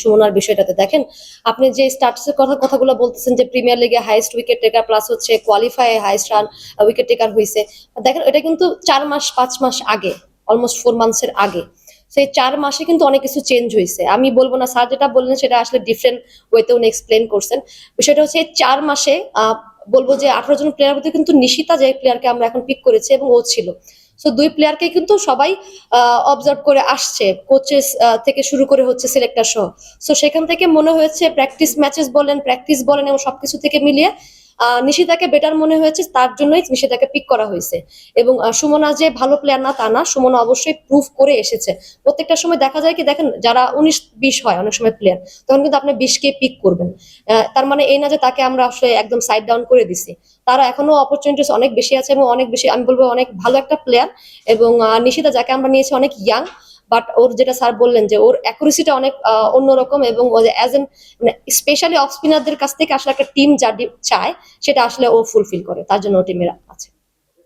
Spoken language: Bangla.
সুমনার বিষয়টাতে দেখেন, আপনি যে স্টার্টসের কথা কথাগুলো বলতেছেন যে প্রিমিয়ার লিগে হাইয়েস্ট উইকেট টেকার প্লাস হচ্ছে qualify highest run wicket taker হয়েছে দেখেন এটা কিন্তু চার মাস, পাঁচ মাস আগে অলমোস্ট ফোর মান্থসের আগে। সেই চার মাসে কিন্তু অনেক কিছু চেঞ্জ হয়েছে আমি বলব না স্যার যেটা বললেন সেটা আসলে ডিফারেন্ট ওয়েতে উনি এক্সপ্লেন করছেন। বিষয়টা হচ্ছে চার মাসে বলব যে আঠারো জন প্লেয়ার মধ্যে কিন্তু নিশিতা যে প্লেয়ারকে আমরা এখন পিক করেছি এবং ও ছিল। সো দুই প্লেয়ারকে কিন্তু সবাই অবজার্ভ করে আসছে কোচেস থেকে শুরু করে হচ্ছে সিলেক্টর সহ। সো সেখান থেকে মনে হয়েছে প্র্যাকটিস ম্যাচেস বলেন প্র্যাকটিস বলেন এবং সবকিছু থেকে মিলিয়ে নিশিতাকে বেটার মনে হয়েছে, তার জন্যই নিশিতাকে পিক করা হয়েছে। এবং সুমনা যে ভালো প্লেয়ার না তা না, সুমনা অবশ্যই প্রুভ করে এসেছে। প্রত্যেকটা সময় দেখা যায় কি, দেখেন, যারা উনিশ বিশ হয় অনেক সময় প্লেয়ার তখন কিন্তু আপনি বিশকে পিক করবেন। তার মানে এই না যে তাকে আমরা আসলে একদম সাইড ডাউন করে দিছি। তারা এখনও অপরচুনিটিস অনেক বেশি আছে এবং অনেক বেশি, আমি বলব অনেক ভালো একটা প্লেয়ার এবং নিশিতা যাকে আমরা নিয়েছি অনেক ইয়াং বাট ওর যেটা স্যার বললেন যে ওর অ্যাকুরেসিটা অনেক অন্যরকম এবং অ্যাজ এন স্পেশালি অফ স্পিনারদের কাছ থেকে আসলে একটা টিম যা চায়, সেটা আসলে ও ফুলফিল করে। তার জন্য ও টিমের আছে।